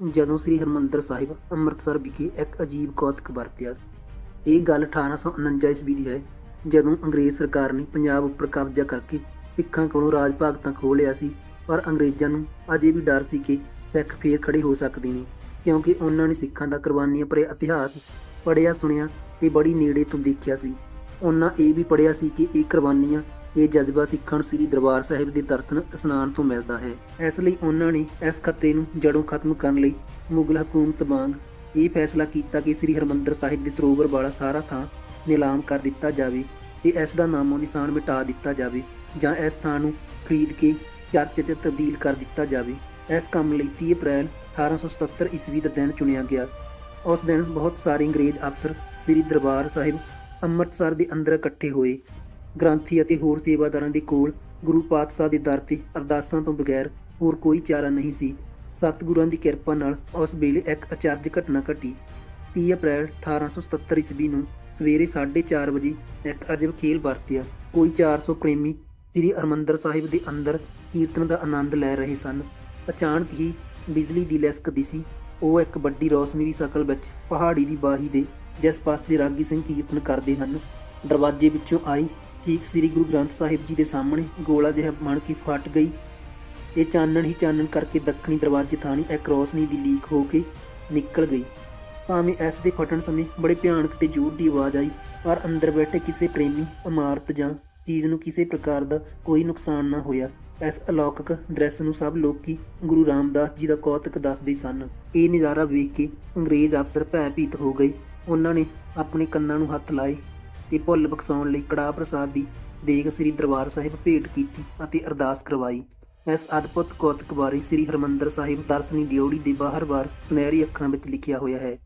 ਜਦੋਂ ਸ੍ਰੀ ਹਰਮੰਦਰ ਸਾਹਿਬ ਅੰਮ੍ਰਿਤਸਰ ਵਿਖੇ ਇੱਕ ਅਜੀਬ ਕੌਤਕ ਵਰਤਿਆ, ਇਹ ਗੱਲ 1849 ਈਸਵੀ ਦੀ ਹੈ, ਜਦੋਂ ਅੰਗਰੇਜ਼ ਸਰਕਾਰ ਨੇ ਪੰਜਾਬ ਉੱਪਰ ਕਬਜ਼ਾ ਕਰਕੇ ਸਿੱਖਾਂ ਕੋਲੋਂ ਰਾਜ ਭਾਗ ਤਾਂ ਖੋਹ ਲਿਆ ਸੀ, ਪਰ ਅੰਗਰੇਜ਼ਾਂ ਨੂੰ ਅਜੇ ਵੀ ਡਰ ਸੀ ਕਿ ਸਿੱਖ ਫੇਰ ਖੜੇ ਹੋ ਸਕਦੇ ਨੇ, ਕਿਉਂਕਿ ਉਹਨਾਂ ਨੇ ਸਿੱਖਾਂ ਦਾ ਕੁਰਬਾਨੀਆਂ ਭਰੇ ਇਤਿਹਾਸ ਪੜ੍ਹਿਆ, ਸੁਣਿਆ ਤੇ ਬੜੀ ਨੇੜੇ ਤੋਂ ਦੇਖਿਆ ਸੀ। ਉਹਨਾਂ ਇਹ ਵੀ ਪੜ੍ਹਿਆ ਸੀ ਕਿ ਇਹ ਕੁਰਬਾਨੀਆਂ ਇਹ ਜਜ਼ਬਾ ਸਿੱਖਾਂ ਨੂੰ ਸ੍ਰੀ ਦਰਬਾਰ ਸਾਹਿਬ ਦੇ ਦਰਸ਼ਨ ਇਸ਼ਨਾਨ ਤੋਂ ਮਿਲਦਾ ਹੈ। ਇਸ ਲਈ ਉਹਨਾਂ ਨੇ ਇਸ ਖਤਰੇ ਨੂੰ ਜੜੋਂ ਖਤਮ ਕਰਨ ਲਈ ਮੁਗਲ ਹਕੂਮਤ ਵਾਂਗ ਇਹ ਫੈਸਲਾ ਕੀਤਾ ਕਿ ਸ੍ਰੀ ਹਰਮੰਦਰ ਸਾਹਿਬ ਦੇ ਸਰੋਵਰ ਵਾਲਾ ਸਾਰਾ ਥਾਂ ਨਿਲਾਮ ਕਰ ਦਿੱਤਾ ਜਾਵੇ ਤੇ ਇਸ ਦਾ ਨਾਮੋ ਨਿਸ਼ਾਨ ਮਿਟਾ ਦਿੱਤਾ ਜਾਵੇ ਜਾਂ ਇਸ ਥਾਂ ਨੂੰ ਖਰੀਦ ਕੇ ਚਰਚ 'ਚ ਤਬਦੀਲ ਕਰ ਦਿੱਤਾ ਜਾਵੇ। ਇਸ ਕੰਮ ਲਈ 30 ਅਪ੍ਰੈਲ 1877 ਈਸਵੀ ਦਾ ਦਿਨ ਚੁਣਿਆ ਗਿਆ। ਉਸ ਦਿਨ ਬਹੁਤ ਸਾਰੇ ਅੰਗਰੇਜ਼ ਅਫਸਰ ਸ੍ਰੀ ਦਰਬਾਰ ਸਾਹਿਬ ਅੰਮ੍ਰਿਤਸਰ ਦੇ ਅੰਦਰ ਇਕੱਠੇ ਹੋਏ। ਗ੍ਰੰਥੀ ਅਤੇ ਹੋਰ ਸੇਵਾਦਾਰਾਂ ਦੇ ਕੋਲ ਗੁਰੂ ਪਾਤਸ਼ਾਹ ਦੇ ਦਰ ਤੇ ਅਰਦਾਸਾਂ ਤੋਂ ਬਗੈਰ ਹੋਰ ਕੋਈ ਚਾਰਾ ਨਹੀਂ ਸੀ। ਸਤਿਗੁਰਾਂ ਦੀ ਕਿਰਪਾ ਨਾਲ ਉਸ ਵੇਲੇ ਇੱਕ ਅਚਰਜ ਘਟਨਾ ਘਟੀ। 30 ਅਪ੍ਰੈਲ 1877 ਈਸਵੀ ਨੂੰ ਸਵੇਰੇ 4:30 ਵਜੇ ਇੱਕ ਅਜਬ ਖੇਲ ਵਰਤਿਆ। ਕੋਈ 400 ਪ੍ਰੇਮੀ ਸ੍ਰੀ ਹਰਮੰਦਰ ਸਾਹਿਬ ਦੇ ਅੰਦਰ ਕੀਰਤਨ ਦਾ ਆਨੰਦ ਲੈ ਰਹੇ ਸਨ। ਅਚਾਨਕ ਹੀ ਬਿਜਲੀ ਦੀ ਲਿਸਕ ਸੀ ਉਹ ਇੱਕ ਵੱਡੀ ਰੌਸ਼ਨੀ ਦੀ ਸ਼ਕਲ ਵਿੱਚ ਪਹਾੜੀ ਦੀ ਬਾਹੀ ਦੇ ਜਿਸ ਪਾਸੇ ਰਾਗੀ ਸਿੰਘ ਕੀਰਤਨ ਕਰਦੇ ਹਨ, ਦਰਵਾਜ਼ੇ ਵਿੱਚੋਂ ਆਈ ਠੀਕ ਸ੍ਰੀ ਗੁਰੂ ਗ੍ਰੰਥ ਸਾਹਿਬ ਜੀ ਦੇ ਸਾਹਮਣੇ ਗੋਲਾ ਜਿਹਾ ਬਣ ਕੇ ਫਟ ਗਈ। ਇਹ ਚਾਨਣ ਹੀ ਚਾਨਣ ਕਰਕੇ ਦੱਖਣੀ ਦਰਵਾਜ਼ੇ ਥਾਣੀ ਇੱਕ ਰੌਸ਼ਨੀ ਦੀ ਲੀਕ ਹੋ ਕੇ ਨਿਕਲ ਗਈ। ਭਾਵੇਂ ਇਸ ਦੇ ਫਟਣ ਸਮੇਂ ਬੜੇ ਭਿਆਨਕ ਤੇ ਜ਼ੋਰ ਦੀ ਆਵਾਜ਼ ਆਈ, ਪਰ ਅੰਦਰ ਬੈਠੇ ਕਿਸੇ ਪ੍ਰੇਮੀ, ਇਮਾਰਤ ਜਾਂ ਚੀਜ਼ ਨੂੰ ਕਿਸੇ ਪ੍ਰਕਾਰ ਦਾ ਕੋਈ ਨੁਕਸਾਨ ਨਾ ਹੋਇਆ। ਇਸ ਅਲੌਕਿਕ ਦ੍ਰਿਸ਼ ਨੂੰ ਸਭ ਲੋਕੀ ਗੁਰੂ ਰਾਮਦਾਸ ਜੀ ਦਾ ਕੌਤਕ ਦੱਸਦੇ ਸਨ। ਇਹ ਨਜ਼ਾਰਾ ਵੇਖ ਕੇ ਅੰਗਰੇਜ਼ ਅਫਸਰ ਭੈਭੀਤ ਹੋ ਗਏ। ਉਹਨਾਂ ਨੇ ਆਪਣੇ ਕੰਨਾਂ ਨੂੰ ਹੱਥ ਲਾਏ। ਤੇ ਭੁੱਲ ਬਖਸ਼ਾਉਣ ਲਈ ਕੜਾਹ ਪ੍ਰਸਾਦ ਦੀ ਦੇਗ ਸ੍ਰੀ ਦਰਬਾਰ ਸਾਹਿਬ ਭੇਟ ਕੀਤੀ ਅਤੇ ਅਰਦਾਸ ਕਰਵਾਈ। ਇਸ ਅਦਭੁਤ ਕੌਤਕ ਬਾਰੇ ਸ੍ਰੀ ਹਰਮੰਦਰ ਸਾਹਿਬ ਦਰਸ਼ਨੀ ਡਿਓੜੀ ਦੇ ਬਾਹਰ-ਬਾਰ ਸੁਨਹਿਰੀ ਅੱਖਰਾਂ ਵਿੱਚ ਲਿਖਿਆ ਹੋਇਆ ਹੈ।